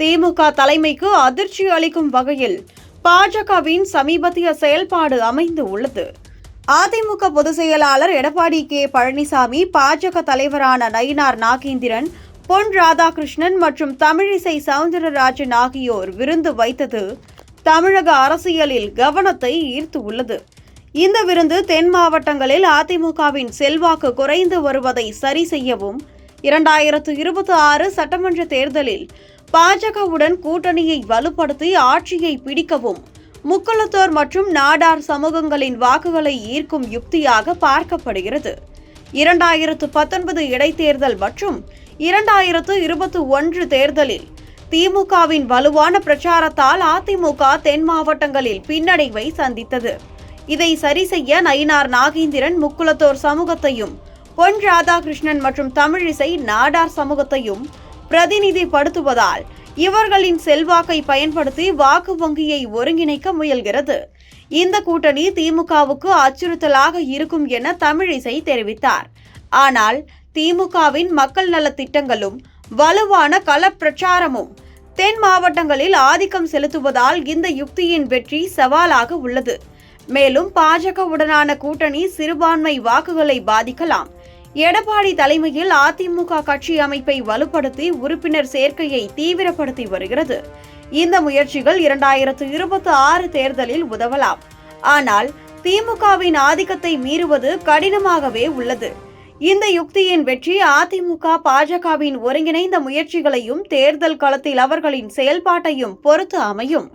திமுக தலைமைக்கு அதிர்ச்சி அளிக்கும் வகையில் பாஜகவின் சமீபத்திய செயல்பாடு அமைந்து உள்ளது. அதிமுக பொதுச் செயலாளர் எடப்பாடி கே. பழனிசாமி பாஜக தலைவரான நயினார் நாகேந்திரன் பொன் ராதாகிருஷ்ணன் மற்றும் தமிழிசை சவுந்தரராஜன் ஆகியோர் விருந்து வைத்தது தமிழக அரசியலில் கவனத்தை ஈர்த்து உள்ளது. இந்த விருந்து தென் மாவட்டங்களில் அதிமுகவின் செல்வாக்கு குறைந்து வருவதை சரி செய்யவும் இரண்டாயிரத்து இருபத்தி ஆறு சட்டமன்ற தேர்தலில் பாஜகவுடன் கூட்டணியை வலுப்படுத்தி ஆட்சியை பிடிக்கவும் முக்குளத்தோர் மற்றும் நாடார் சமூகங்களின் வாக்குகளை ஈர்க்கும் யுக்தியாக பார்க்கப்படுகிறது. இரண்டாயிரத்து பத்தொன்பது இடைத்தேர்தல் மற்றும் இரண்டாயிரத்து இருபத்தி ஒன்று தேர்தலில் திமுகவின் வலுவான பிரச்சாரத்தால் அதிமுக தென் மாவட்டங்களில் பின்னடைவை சந்தித்தது. இதை சரி செய்ய நயினார் நாகேந்திரன் முக்குளத்தோர் சமூகத்தையும் பொன் ராதாகிருஷ்ணன் மற்றும் தமிழிசை நாடார் சமூகத்தையும் பிரதிநிதிப்படுத்துவதால் இவர்களின் செல்வாக்கை பயன்படுத்தி வாக்கு வங்கியை ஒருங்கிணைக்க முயல்கிறது. இந்த கூட்டணி திமுகவுக்கு அச்சுறுத்தலாக இருக்கும் என தமிழிசை தெரிவித்தார். ஆனால் திமுகவின் மக்கள் நலத்திட்டங்களும் வலுவான களப்பிரச்சாரமும் தென் மாவட்டங்களில் ஆதிக்கம் செலுத்துவதால் இந்த யுக்தியின் வெற்றி சவாலாக உள்ளது. மேலும் பாஜகவுடனான கூட்டணி சிறுபான்மை வாக்குகளை பாதிக்கலாம். எடப்பாடி தலைமையில் அதிமுக கட்சி அமைப்பை வலுப்படுத்தி உறுப்பினர் சேர்க்கையை தீவிரப்படுத்தி வருகிறது. இந்த முயற்சிகள் இரண்டாயிரத்து இருபத்தி ஆறு தேர்தலில் உதவலாம். ஆனால் திமுகவின் ஆதிக்கத்தை மீறுவது கடினமாகவே உள்ளது. இந்த யுக்தியின் வெற்றி அதிமுக பாஜகவின் ஒருங்கிணைந்த முயற்சிகளையும் தேர்தல் களத்தில் அவர்களின் செயல்பாட்டையும் பொறுத்து அமையும்.